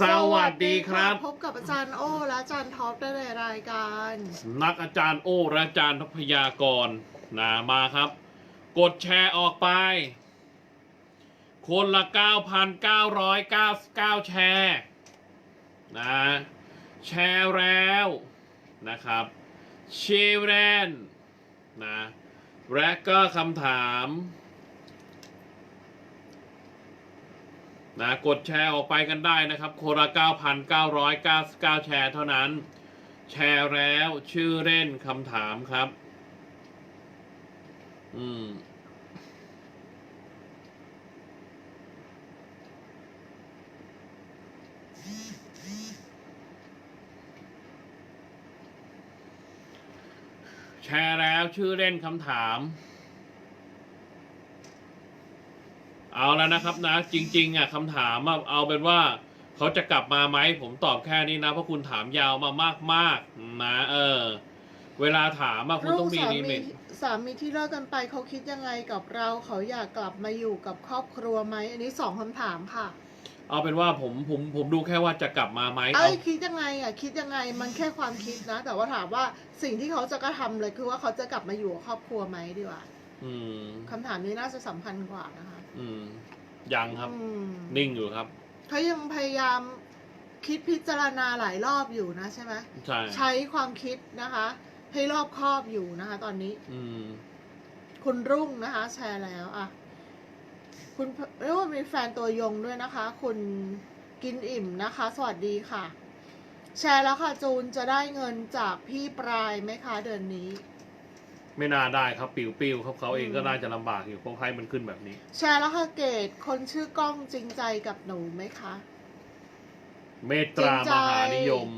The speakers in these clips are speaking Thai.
สวัสดีครับ พบกับอาจารย์โอและอาจารย์ท็อปได้ในรายการนักอาจารย์โอและอาจารย์ทพยากรนะมาครับ กดแชร์ออกไป คนละ 9,999 แชร์นะแชร์แล้วนะครับเชร์แรนนะและก็คำถาม นะกดแชร์ออกไปกันได้นะครับ คนละ 9,999 แชร์เท่านั้น แชร์แล้วชื่อเล่นคำถามครับ อืมแชร์แล้วชื่อเล่นคำถาม เอาแล้วนะครับนะ จริงๆอะคำถามอะเอาเป็นว่าเขาจะกลับมาไหมผมตอบแค่นี้นะ เพราะคุณถามยาวมามากๆนะเออ เวลาถามอะคุณลูต้อกงมีสาลิมีมิตสามีที่เลิกกันไปเขาคิดยังไงกับเราเขาอยากกลับมาอยู่กับครอบครัวไหมอันนี้สองคำถามค่ะ เอาเป็นว่าผมผมผมดูแค่ว่าจะกลับมาไหมเอ้เอายคิดยังไงอะคิดยังไงมันแค่ความคิดนะ แต่ว่าถามว่าสิ่งที่เขาจะกระทำเลยคือว่าเขาจะกลับมาอยู่กับครอบครัวไหมดีกว่า อืมคำถามนี้น่าจะสำคัญกว่านะคะ อืมยังครับ อืมนิ่งอยู่ครับ เขายังพยายามคิดพิจารณาหลายรอบอยู่นะใช่ไหมใช่ใช้ความคิดนะคะ ให้รอบคอบอยู่นะคะ ตอนนี้ อืม คุณรุ่งนะคะ แชร์แล้วอะคุณเรียกว่ามีแฟนตัวยงด้วยนะคะ คุณกินอิ่มนะคะ สวัสดีค่ะ แชร์แล้วค่ะจูนจะได้เงินจากพี่ปลายไหมคะเดือนนี้ ไม่น่าได้ครับปิวปิวครับเขาเองอืมก็น่าจะลำบากอยู่เพราะให้มันขึ้นแบบนี้ แชร์แล้วค่ะเกดคนชื่อก้องจริงใจกับหนูไหมคะ เมตตามหานิยม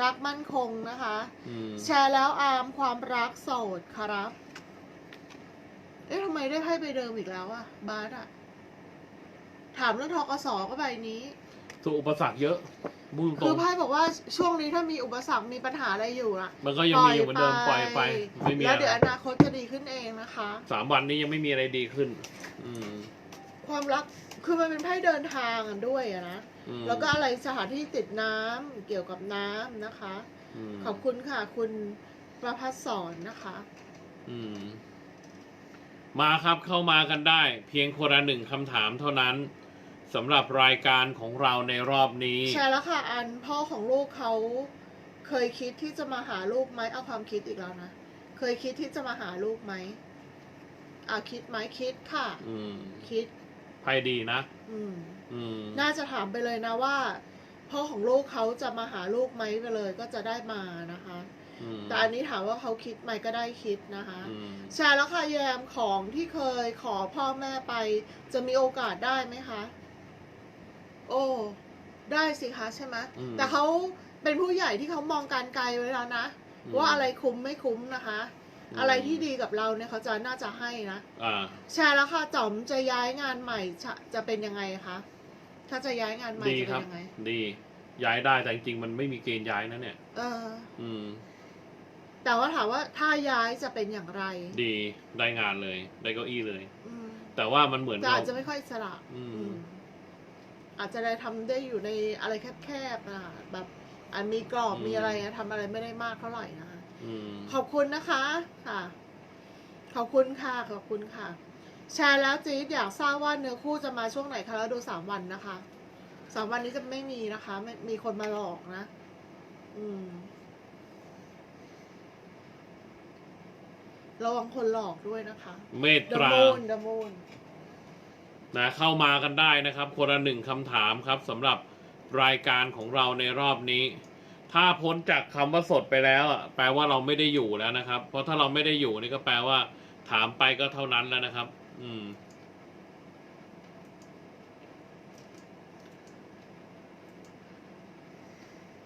รักมั่นคงนะคะ อืมแชร์แล้วอาร์มความรักโสดครับ เอ๊ะทำไมได้ไพ่ใบเดิมอีกแล้วอะบาสอะถามเรื่องทกสก็ใบนี้ สู่อุปสรรคเยอะบุ้งตรคืองไพ่บอกว่าช่วงนี้ถ้ามีอุปสรรคมีปัญหาอะไรอยู่อะมันก็ยังมีอยู่เหมือนเดิมปล่อยไปไม่มีแล้วอะไรเดี๋ยวอนาคตจะดีขึ้นเองนะคะ สามวันนี้ยังไม่มีอะไรดีขึ้น อืม ความรักคือมันเป็นไพ่เดินทางอะด้วยอะนะอืมแล้วก็อะไรสถานที่ติดน้ำเกี่ยวกับน้ำนะคะ มขอบคุณค่ะ คุณประพัฒสอนนะคะ อืม มาครับเข้ามากันได้ เพียงคนละหนึ่งคำถามเท่านั้น สำหรับรายการของเราในรอบนี้แชร์แล้วค่ะ อันพ่อของลูกเขาเคยคิดที่จะมาหาลูกไหมเอาความคิดอีกแล้วนะ เคยคิดที่จะมาหาลูกไหมอะคิดไหมคิดค่ะ อืมคิด ไพ่ดีนะ อืม อืม น่าจะถามไปเลยนะว่าพ่อของลูกเขาจะมาหาลูกไหมไปเลยก็จะได้มานะคะ อืมแต่อันนี้ถามว่าเขาคิดไหมก็ได้คิดนะคะ อืมแชร์แล้วค่ะแยมของที่เคยขอพ่อแม่ไป จะมีโอกาสได้ไหมคะ โอ้ได้สิคะใช่ไหมอืม แต่เขาเป็นผู้ใหญ่ที่เขามองการไกลไว้แล้วนะอืมว่าอะไรคุ้มไม่คุ้มนะคะอืมอะไรที่ดีกับเราเนี่ยเขาจะน่าจะให้นะอ่า แชร์แล้วค่ะจอมจะย้ายงานใหม่จะจะเป็นยังไงคะถ้าจะย้ายงานใหม่ดีจะคเป็รันบยังไง ดีย้ายได้แต่จริงๆมันไม่มีเกณฑ์ย้ายนะเนี่ย เออ อืม แต่ว่าถามว่าถ้าย้ายจะเป็นอย่างไรดีได้งานเลย ได้เก้าอี้เลย อืมแต่ว่ามันเหมือนแต่เราอาจจะไม่ค่อยอิสระ อืม อืม อาจจะได้ทำได้อยู่ในอะไรแคบๆนะแบบอันมีกรอบมีอะไรนะทำอะไรไม่ได้มากเท่าไหร่นะคะอืมขอบคุณนะคะค่ะ ขอบคุณค่ะ ขอบคุณค่ะ แชร์แล้วจี๊ดอยากทราบว่าเนื้อคู่จะมาช่วงไหนคะแล้วดูสามวันนะคะสามวันนี้จะไม่มีนะคะไม่มีคนมาหลอกนะ อืมระวังคนหลอกด้วยนะคะ เมต The ตรา moon The moon นะเข้ามากันได้นะครับ คนละหนึ่งคำถามครับสำหรับรายการของเราในรอบนี้ ถ้าพ้นจากคำว่าสดไปแล้วอะแปลว่าเราไม่ได้อยู่แล้วนะครับ เพราะถ้าเราไม่ได้อยู่นี่ก็แปลว่า ถามไปก็เท่านั้นแล้วนะครับ อืม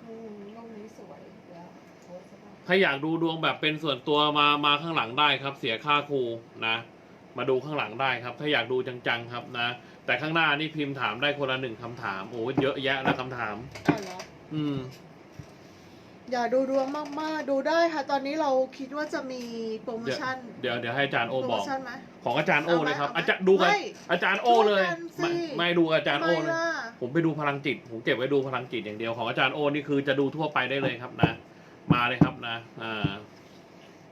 อืมรูปนี้สวยเดี๋ยวโพสต์สักหน่อยถ้าอยากดูดวงแบบเป็นส่วนตัวมามาข้างหลังได้ครับ เสียค่าครูนะ มาดูข้างหลังได้ครับ ถ้าอยากดูจังๆครับนะ แต่ข้างหน้านี่พิมพ์ถามได้คนละหนึ่งคำถาม โอ้เยอะแยะนะคำถามอะเหรออืม อย่าดูดวงมากๆ ดูได้ค่ะ ตอนนี้เราคิดว่าจะมีโปรโมเดี๋ยวชั่นเดี๋ยวเดี๋ยวให้อาจารย์โอโปรบโมอก ชั่นไหม ของอาจารย์โอเลยครับ เอาไหมอาจารย์ดูกับไม่อาจารย์โอเลยช่วยกันสิ ไม่ไม่ดูกับอาจารย์โอทำไมเลย ล่ะโหผมไปดูพลังจิต ผมเก็บไว้ดูพลังจิตอย่างเดียวของอาจารย์โอนี่คือจะดูทั่วไปได้เลยครับนะ มาเลยครับนะ อ่า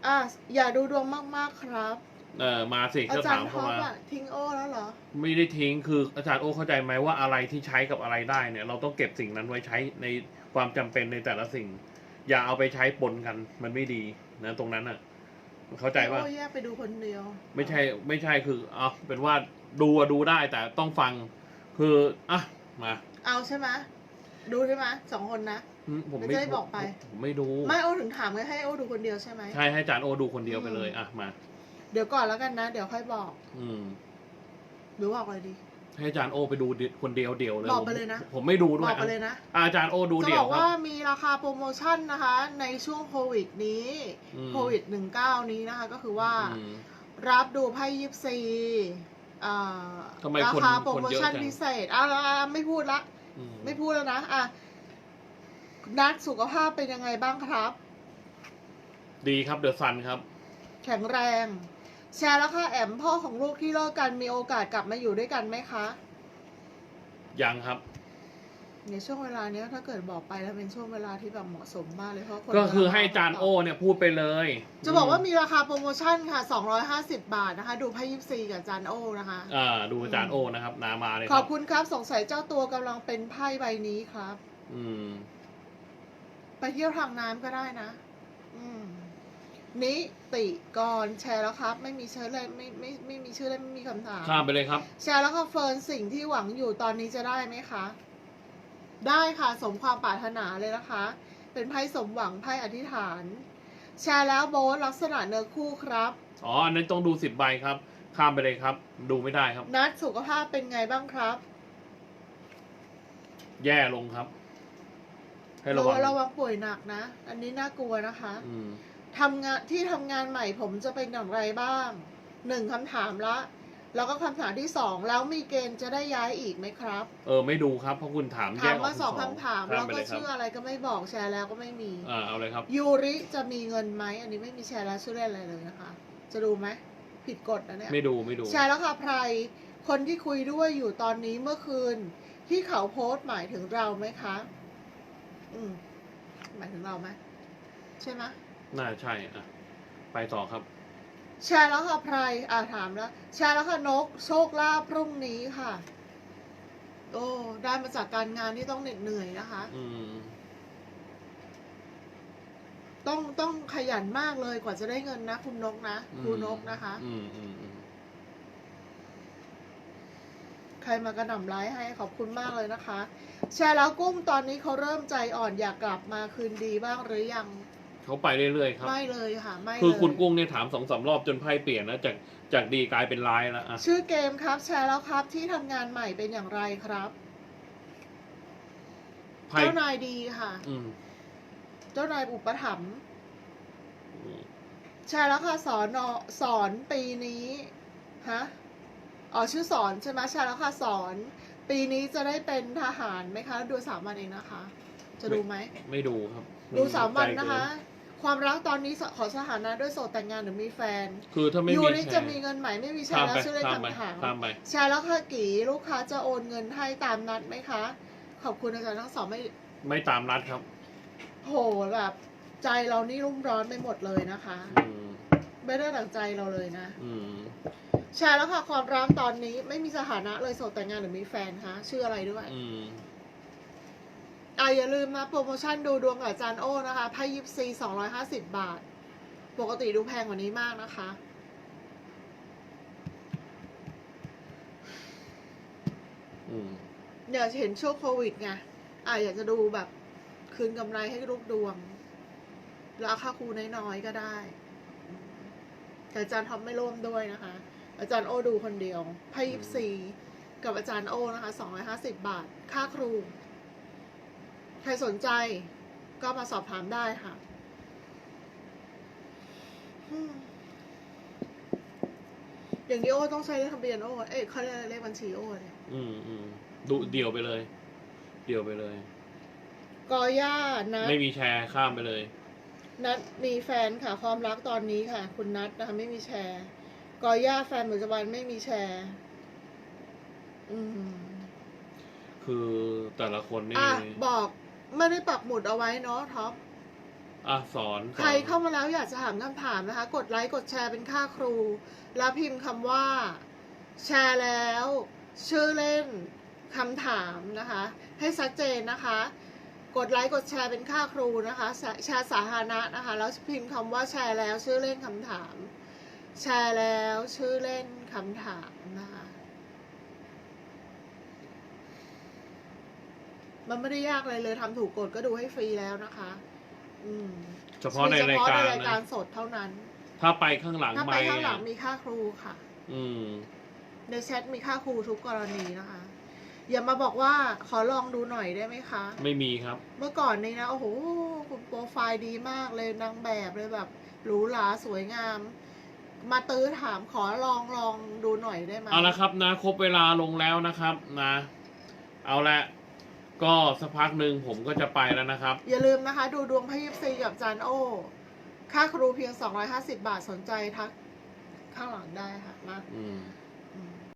อะอย่าดูดวงมากๆครับ เออมาสิอาก็จารถามย์ท็เข้าอปมา อะทิ้งโอแล้วเหรอ ไม่ได้ทิ้งคืออาจารย์โอเข้าใจไหมว่าอะไรที่ใช้กับอะไรได้เนี่ย เราต้องเก็บสิ่งนั้นไว้ใช้ในความจำเป็นในแต่ละสิ่ง อย่าเอาไปใช้ปนกัน มันไม่ดีนะตรงนั้นอะ เข้าใจว่า โอ้แยกไปดูคนเดียวไม่ใช่ไม่ใช่คือเอาเป็นว่าดูอะดูได้แต่ต้องฟัง คืออะมาเอาใช่ไหมดูใช่ไหมสองคนนะ อืมผมไม่ไม่ได้บอกไป ผมไม่ดู ไม่โอถึงถามไงให้โอดูคนเดียวใช่ไหม ใช่ให้อาจารย์โอดูคนเดียวไปเลยอะมา เดี๋ยวก่อนแล้วกันนะ เดี๋ยวค่อยบอก อืม หรือบอกเลยดี ให้อาจารย์โอไปดูคนเดียวเดียวเลยบอกไปเลยนะ ผมผมไม่ดูด้บวอยกไปเลยนะอะอาจารย์โอดูจะเดีบยวอกครัว่าบมีราคาโปรโมชั่นนะคะ ในช่วงโควิดนี้อืม โควิด 19 นี้นะคะ ก็คือว่า อืม รับดูไพ่ยิปซีอ่าทำไมราคนคาโปรโมชั่นคนเยอะจัง พิเศษอ่าไม่พูดละ อืมไม่พูดแล้วนะอะนัดสุขภาพเป็นยังไงบ้างครับ ดีครับเดอะซันครับ แข็งแรง แชร์แล้วค่ะแอมพ่อของลูกที่เลิกกันมีโอกาสกลับมาอยู่ด้วยกันไหมคะยังครับ ในช่วงเวลาเนี้ยถ้าเกิดบอกไปแล้วเป็นช่วงเวลาที่แบบเหมาะสมมากเลยเพราะคนก็คือให้อาจารย์โอเนี่ยพูดไปเลยจะบอกว่ามีราคาโปรโมชั่นค่ะ 250 บาทนะคะ ดูไพ่ยิปซีกับอาจารย์โอนะคะ อ่าดูอาจารย์โอนะครับนามาเลยขคอรับบคุณครับสงสัยเจ้าตัวกำลังเป็นไพ่ใบนี้ครับ อืม ไปเที่ยวทางน้ำก็ได้นะ อืม นิติกรแชร์แล้วครับ ไม่มีเชื่อเลยไม่ไม่ไม่มีชื่อเลยไม่มีคำถาม ข้ามไปเลยครับ แชร์แล้วค่ะเฟิร์นสิ่งที่หวังอยู่ตอนนี้จะได้ไหมคะ ได้ค่ะสมความปรารถนาเลยนะคะ เป็นไพ่สมหวังไพ่อธิษฐาน แชร์แล้วโบทลักษณะเนื้อคู่ครับ อ๋อ อันนั้นต้องดูสิบใบครับ ข้ามไปเลยครับ ดูไม่ได้ครับ นัดสุขภาพเป็นไงบ้างครับแย่ลงครับ ให้ระวังระวังป่วยหนักนะ อันนี้น่ากลัวนะคะ อืม ทำงานที่ทำงานใหม่ผมจะเป็นอย่างไรบ้างหนึ่งคำถามละ แล้วก็คำถามที่สองแล้วมีเกณฑ์จะได้ย้ายอีกไหมครับ เออไม่ดูครับเพราะคุณถามแยถามกออกมาเป็นสองคำถามข้แล้วไปก็เลยครับชื่ออะไรก็ไม่บอกแชร์แล้วก็ไม่มีอ่าเอาเลยครับยูริจะมีเงินไหมอันนี้ไม่มีแชร์แล้วชื่อเล่นอะไรเลยนะคะ จะดูไหมผิดกฎนะเนี่ยไม่ดูไม่ดูแชร์แล้วค่ะไพรคนที่คุยด้วยอยู่ตอนนี้เมื่อคืน ที่เขาโพสต์หมายถึงเราไหมคะ อืมหมายถึงเราไหมใช่ไหม น่าใช่อะไปต่อครับ แชร์แล้วค่ะไพรอ่าถามแล้ว แชร์แล้วค่ะนก โชคลาภพรุ่งนี้ค่ะ โอ้ได้มาจากการงานที่ต้องเหน็ดเหนื่อยนะคะ อืม ต้องต้องขยันมากเลยกว่าจะได้เงินนะ คุณนกนะครูนกนะคะ อืมอืมอืมใครมากระหน่ำไลค์ให้ขอบคุณมากเลยนะคะ แชร์แล้วกุ้งตอนนี้เขาเริ่มใจอ่อนอยากกลับมาคืนดีบ้างหรือยัง เขาไปเรื่อยๆครับ ไม่เลยค่ะไม่คือเลยคุณกุ้งเนี่ยถามสองสามรอบจนไพ่เปลี่ยนแล้วจากจากดีกลายเป็นร้ายแล้วอะชื่อเกมครับ แชร์แล้วครับที่ทำงานใหม่เป็นอย่างไรครับไพ่เจ้านายดีค่ะ อืมเจ้านายอุปถัมภ์แชร์แล้วค่ะสอนอสอนปีนี้ฮะอ๋อชื่อสอนใช่ไหมแชร์แล้วค่ะสอน ปีนี้จะได้เป็นทหารไหมคะ ดูสามวันเองนะคะ จะดูไหม ไม่ดูครับดูสามวันใจเกินะคะ ความรักตอนนี้ขอสถานะด้วยโสดแต่งงานหรือมีแฟนคือถ้าไม่ยูมีริแชจะร์มีเงินใหม่ไม่มีแชข้ามร์แล้วไปชื่อเล่นข้ามไปคำถามข้ามไปแชร์แล้วค่ะกี่ลูกค้าจะโอนเงินให้ตามนัดไหมคะ ขอบคุณอาจารย์ทั้งสองไม่ไม่ตามนัดครับโหแบบใจเรานี่รุ่มร้อนไปหมดเลยนะคะอืมไม่ได้ดั่งใจเราเลยนะอืมแชร์แล้วค่ะความรักตอนนี้ไม่มีสถานะเลยโสดแต่งงานหรือมีแฟนคะชื่ออะไรด้วย อืม อะอย่าลืมนะโปรโมชั่นดูดวงกับอาจารย์โอ้นะคะไพ่ยิปซีสองร้อยห้าสิบบาท ปกติดูแพงกว่านี้มากนะคะอืมเดี๋ยวเห็นช่วงโควิดไงอะอยากจะดูแบบคืนกำไรให้ลูกดวง แล้วค่าครูน้อยๆก็ได้ แต่อาจารย์ท็อปไม่ร่วมด้วยนะคะ อาจารย์โอดูคนเดียวไพ่ยิปซีกับอาจารย์โอนะคะสองร้อยห้าสิบบาท ค่าครู ใครสนใจก็มาสอบถามได้ค่ะอืมอย่างนี้โอต้องใช้เลขทะเบียนโอเอ้ยเขาเรียกอะไรเลขบัญชีโอเนี่ยอืมอืมดูเดี่ยวไปเลย เดี่ยวไปเลย กอย่านะไม่มีแชร์ข้ามไปเลย นัดมีแฟนค่ะ ความรักตอนนี้ค่ะ คุณนัดนะคะไม่มีแชร์ กอย่าแฟนปัจจุบันไม่มีแชร์ อืม คือแต่ละคนนี่อะบอก ไม่ได้ปักหมุดเอาไว้เนาะท็อปอะสอนสอน ใครเข้ามาแล้วอยากจะถามคำถามนะคะ กดไลค์กดแชร์เป็นค่าครู แล้วพิมพ์คำว่า แชร์แล้ว ชื่อเล่นคำถามนะคะ ให้ชัดเจนนะคะ กดไลค์กดแชร์เป็นค่าครูนะคะแชแชร์สาธารณะนะคะ แล้วพิมพ์คำว่าแชร์แล้วชื่อเล่นคำถาม แชร์แล้วชื่อเล่นคำถามนะคะ มันไม่ได้ยากอะไรเลยทำถูกกฎก็ดูให้ฟรีแล้วนะคะ อืมเฉพาะในรายเฉพะการในรายการนะสดเท่านั้น ถ้าไปข้างหลังถ้าไปไม่ข้างหลังมีค่าครูค่ะ อืม ในแชทมีค่าครูทุกกรณีนะคะ อย่ามาบอกว่าขอลองดูหน่อยได้ไหมคะ ไม่มีครับ เมื่อก่อนนี้นะ โอ้โหคุณโปรไฟล์ดีมากเลยนางแบบเลยแบบหรูหราสวยงาม มาตื้อถามขอลองลองดูหน่อยได้ไหมเอาละครับนะ ครบเวลาลงแล้วนะครับนะ เอาละ ก็สักพักหนึ่งผมก็จะไปแล้วนะครับ อย่าลืมนะคะ ดูดวงพยิบซีกับจานโอ ค่าครูเพียง 250 บาทสนใจทักข้างหลังได้ค่ะมาอืม